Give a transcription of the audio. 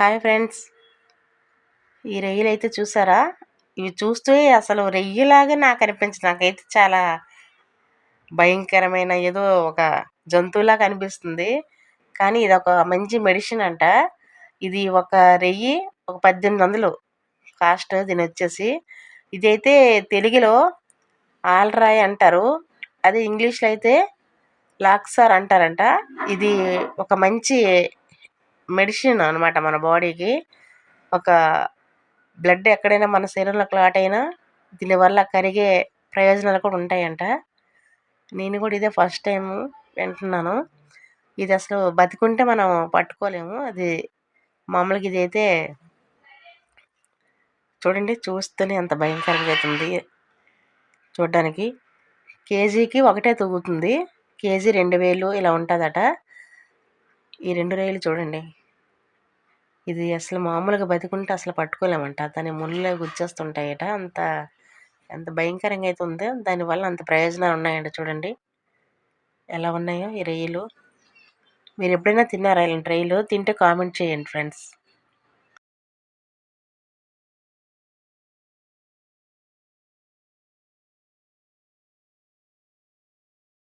Hi friends. ఈ రొయ్యలు అయితే చూసారా? ఇవి చూస్తే అసలు రొయ్యలాగా నాకు అనిపించింది. నాకైతే చాలా భయంకరమైన ఏదో ఒక జంతువులాగా అనిపిస్తుంది. కానీ ఇది ఒక మంచి మెడిసిన్ అంట. ఇది ఒక రెయ్యి ఒక పద్దెనిమిది వందలు కాస్ట్ దీని వచ్చేసి. ఇదైతే తెలుగులో ఆల్రాయ్ అంటారు. అదే ఇంగ్లీష్లో అయితే లాక్సార్ అంటారంట. ఇది ఒక మంచి మెడిసిన్ అనమాట మన బాడీకి. ఒక బ్లడ్ ఎక్కడైనా మన శరీరంలో క్లాట్ అయినా దీనివల్ల కరిగే ప్రయోజనాలు కూడా ఉంటాయంట. నేను కూడా ఇదే ఫస్ట్ టైం వింటున్నాను. ఇది అసలు బతికుంటే మనం పట్టుకోలేము. అది మామూలుగా ఇది అయితే చూడండి చూస్తేనే అంత భయంకరంగా అవుతుంది చూడ్డానికి. కేజీకి ఒకటే తూగుతుంది కేజీ రెండు వేలు ఇలా ఉంటుందట. ఈ రెండు రైలు చూడండి. ఇది అసలు మామూలుగా బతికుంటే అసలు పట్టుకోలేమంట. దాని ముళ్ళు గుచ్చేస్తుంటాయట. అంత ఎంత భయంకరంగా అయితే ఉందో దానివల్ల అంత ప్రయోజనాలు ఉన్నాయంట చూడండి. ఎలా ఉన్నాయో ఈ రొయ్యలు మీరు ఎప్పుడైనా తిన్నారా ఇలాంటి రొయ్యలు తింటే కామెంట్ చేయండి ఫ్రెండ్స్.